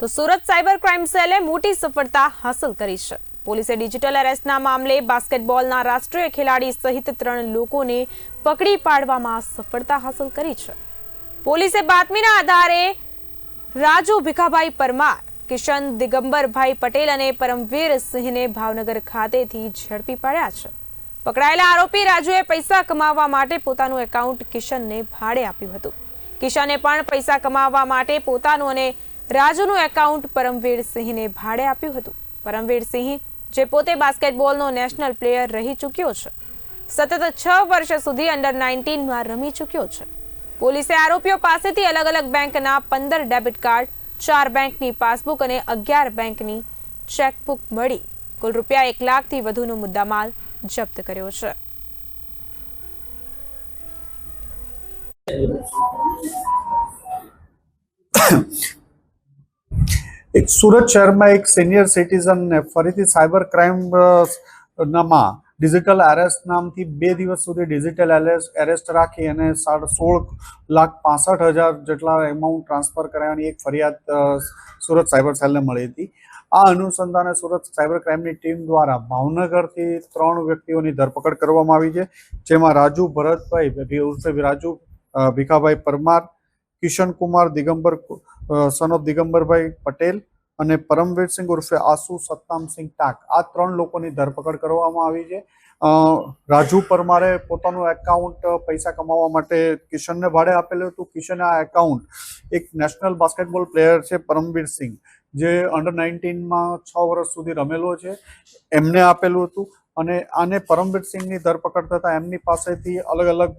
તો Surat cyber crime સેલે મોટી સફળતા હાંસલ કરી છે. પોલીસે ડિજિટલ એરેસ્ટના મામલે બાસ્કેટબોલના રાષ્ટ્રીય ખેલાડી સહિત ત્રણ લોકોને પકડી પાડવામાં સફળતા હાંસલ કરી છે. પોલીસે બાતમીના આધારે રાજુ ભીખાભાઈ પરમાર, કિશન દિગંબરભાઈ પટેલ અને પરમવીર સિંહને ભાવનગર ખાતેથી ઝડપી પાડ્યા છે. પકડાયેલા આરોપી રાજુએ પૈસા કમાવવા માટે પોતાનું એકાઉન્ટ કિશનને ભાડે આપ્યું હતું. કિશને પણ પૈસા કમાવવા માટે પોતાનું અને રાજુનું એકાઉન્ટ પરમવીર સિંહને ભાડે આપ્યું હતું. પરમવીર સિંહ, જે પોતે બાસ્કેટબોલનો નેશનલ પ્લેયર રહી ચૂક્યો છે, સતત છ વર્ષ સુધી અંડર નાઇન્ટીનમાં રમી ચૂક્યો છે. પોલીસે આરોપીઓ પાસેથી અલગ અલગ બેંકના પંદર ડેબિટ કાર્ડ, ચાર બેંકની પાસબુક અને અગિયાર બેંકની ચેકબુક મળી. કુલ રૂપિયા એક લાખથી વધુનો મુદ્દામાલ જપ્ત કર્યો છે. એક સુરત શહેરમાં એક સિનિયર સિટીઝનને ફરીથી સાયબર ક્રાઇમ નામાં ડિજિટલ એરેસ્ટ નામથી બે દિવસ સુધી ડિજિટલ એરેસ્ટ રાખી અને સાડા સોળ લાખ પાસઠ હજાર જેટલા એમાઉન્ટ ટ્રાન્સફર કરાવવાની એક ફરિયાદ સુરત સાયબર સેલને મળી હતી. આ અનુસંધાને સુરત સાયબર ક્રાઇમની ટીમ દ્વારા ભાવનગરથી ત્રણ વ્યક્તિઓની ધરપકડ કરવામાં આવી છે, જેમાં રાજુ ભરતભાઈ ઉર્ફે રાજુ ભીખાભાઈ પરમાર કિશન કુમાર દિગંબર સન ઓફ દિગંબરભાઈ પટેલ અને પરમવીરસિંહ ઉર્ફે આસુ સત્તામસિંહ ટાક. આ ત્રણ લોકોની ધરપકડ કરવામાં આવી છે. રાજુ પરમારે પોતાનું એકાઉન્ટ પૈસા કમાવા માટે કિશનને ભાડે આપેલું હતું. કિશન આ એકાઉન્ટ એક નેશનલ બાસ્કેટબોલ પ્લેયર છે પરમવીરસિંહ જે અંડર નાઇન્ટીનમાં છ વર્ષ સુધી રમેલો છે. એમને આપેલું હતું અને આને પરમવીરસિંહની ધરપકડ થતાં એમની પાસેથી અલગ અલગ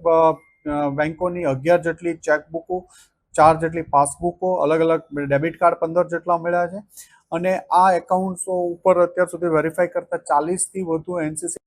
બેંકોની અગિયાર જેટલી ચેકબુકો, ચાર જેટલી પાસબુકો, અલગ અલગ ડેબિટ કાર્ડ પંદર જેટલા મળ્યા છે. અને આ એકાઉન્ટ્સો ઉપર અત્યાર સુધી વેરીફાઈ કરતા ચાલીસથી વધુ એનસીસી